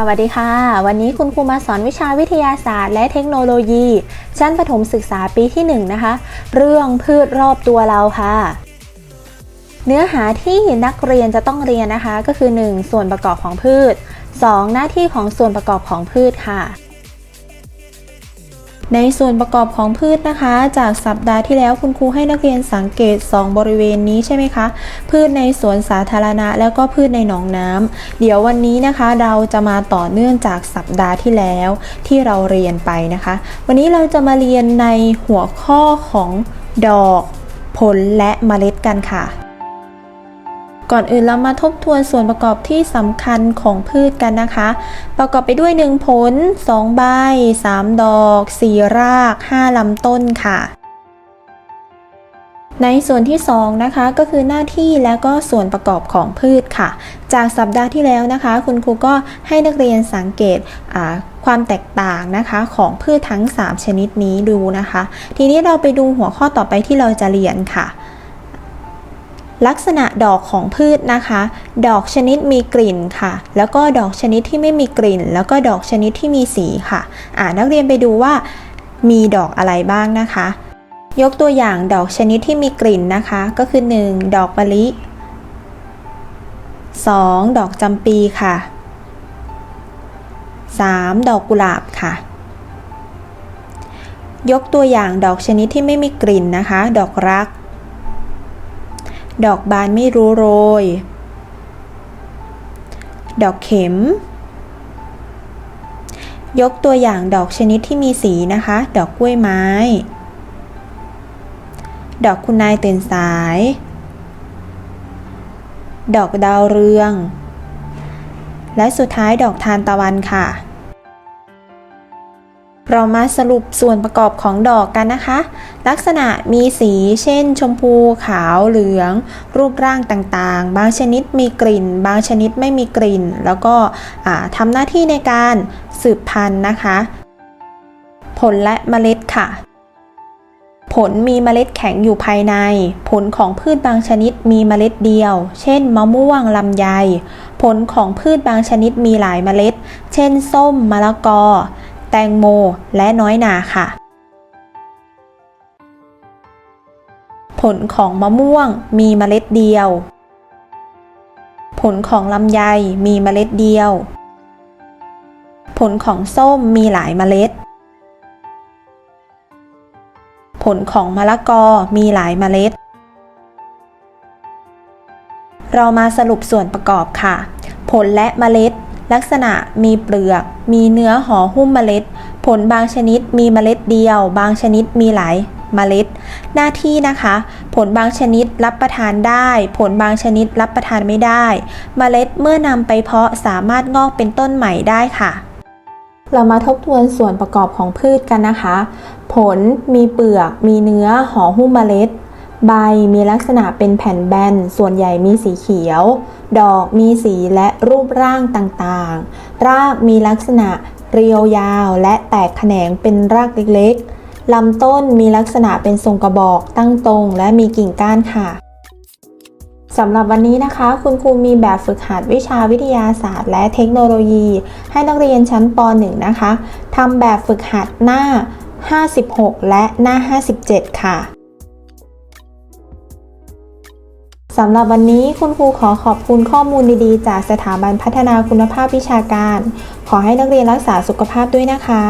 สวัสดีค่ะ วันนี้คุณครูมาสอนวิชาวิทยาศาสตร์ และเทคโนโลยี ชั้นประถมศึกษาปีที่ 1 นะคะ เรื่องพืชรอบตัวเราค่ะ เนื้อหาที่นักเรียนจะต้องเรียนนะคะ ก็คือ 1. ส่วนประกอบของพืช 2. หน้าที่ของส่วนประกอบของพืชค่ะ ในส่วนประกอบของพืชนะคะ จากสัปดาห์ที่แล้วคุณครูให้นักเรียนสังเกต 2 บริเวณนี้ใช่ไหมคะ พืชในสวนสาธารณะ แล้วก็พืชในหนองน้ำเดี๋ยววันนี้นะคะเราจะมาต่อเนื่องจากสัปดาห์ที่แล้วที่เราเรียนไปนะคะ วันนี้เราจะมาเรียนในหัวข้อของดอก ผลและเมล็ดกันค่ะ ก่อนอื่นเรามาทบทวนส่วนประกอบที่สำคัญของพืชกันนะคะ ประกอบไปด้วย 1 ผล 2 ใบ 3 ดอก 4 ราก 5ลำต้นค่ะ ในส่วนที่ 2 นะคะก็คือหน้าที่และก็ส่วนประกอบของพืชค่ะ จากสัปดาห์ที่แล้วนะคะ คุณครูก็ให้นักเรียนสังเกตความแตกต่างนะคะของพืชทั้ง 3 ชนิดนี้ดูนะคะ ทีนี้เราไปดูหัวข้อต่อไปที่เราจะเรียนค่ะ ลักษณะดอกของพืชนะคะ ดอกชนิดมีกลิ่นค่ะ แล้วก็ดอกชนิดที่ไม่มีกลิ่น แล้วก็ดอกชนิดที่มีสีค่ะ อ่านักเรียนไปดูว่ามีดอกอะไรบ้างนะคะ ยกตัวอย่างดอกชนิดที่มีกลิ่นนะคะ ก็คือ 1. ดอกมะลิ 2. ดอกจำปีค่ะ 3. ดอกกุหลาบค่ะ ยกตัวอย่างดอกชนิดที่ไม่มีกลิ่นนะคะ ดอกรัก ดอกบานไม่รู้โรย ดอกเข็ม ยกตัวอย่างดอกชนิดที่มีสีนะคะ ดอกกล้วยไม้ ดอกคุณนายตื่นสาย ดอกดาวเรือง และสุดท้ายดอกทานตะวันค่ะ เรามาสรุปส่วนประกอบของดอกกันนะคะ ลักษณะมีสีเช่น ชมพูขาวเหลือง รูปร่างต่างๆ บางชนิดมีกลิ่น บางชนิดไม่มีกลิ่น แล้วก็ทำหน้าที่ในการสืบพันธุ์นะคะ ผลและเมล็ดค่ะผลมีเมล็ดแข็งอยู่ภายใน ผลของพืชบางชนิดมีเมล็ดเดียว เช่น มะม่วง ลำไย ผลของพืชบางชนิดมีหลายเมล็ด เช่น ส้ม มะละกอ แตงโม และน้อยนาค่ะ ผลของมะม่วงมีเมล็ดเดียว ผลของลำไยมีเมล็ดเดียว ผลของส้มมีหลายเมล็ด ผลของมะละกอมีหลายเมล็ด เรามาสรุปส่วนประกอบค่ะ ผลและเมล็ด ลักษณะมีเปลือก มีเนื้อห่อหุ้มเมล็ด ผลบางชนิดมีเมล็ดเดียว บางชนิดมีหลายเมล็ด หน้าที่นะคะ ผลบางชนิดรับประทานได้ ผลบางชนิดรับประทานไม่ได้ เมล็ดเมื่อนำไปเพาะสามารถงอกเป็นต้นใหม่ได้ค่ะ เรามาทบทวนส่วนประกอบของพืชกันนะคะ ผลมีเปลือก มีเนื้อห่อหุ้มเมล็ด ใบมีลักษณะเป็นแผ่นแบน ส่วนใหญ่มีสีเขียว ดอกมีสีและรูปร่างต่างๆ รากมีลักษณะเรียวยาวและแตกแขนงเป็นรากเล็กๆ ลำต้นมีลักษณะเป็นทรงกระบอกตั้งตรงและมีกิ่งก้านค่ะสำหรับวันนี้นะคะ คุณครูมีแบบฝึกหัดวิชาวิทยาศาสตร์และเทคโนโลยี ให้นักเรียนชั้นป .1 นะคะทำแบบฝึกหัดหน้า 56 และหน้า 57 ค่ะ สำหรับวันนี้คุณครูขอขอบคุณข้อมูลดีๆ จากสถาบันพัฒนาคุณภาพวิชาการ ขอให้นักเรียนรักษาสุขภาพด้วยนะคะ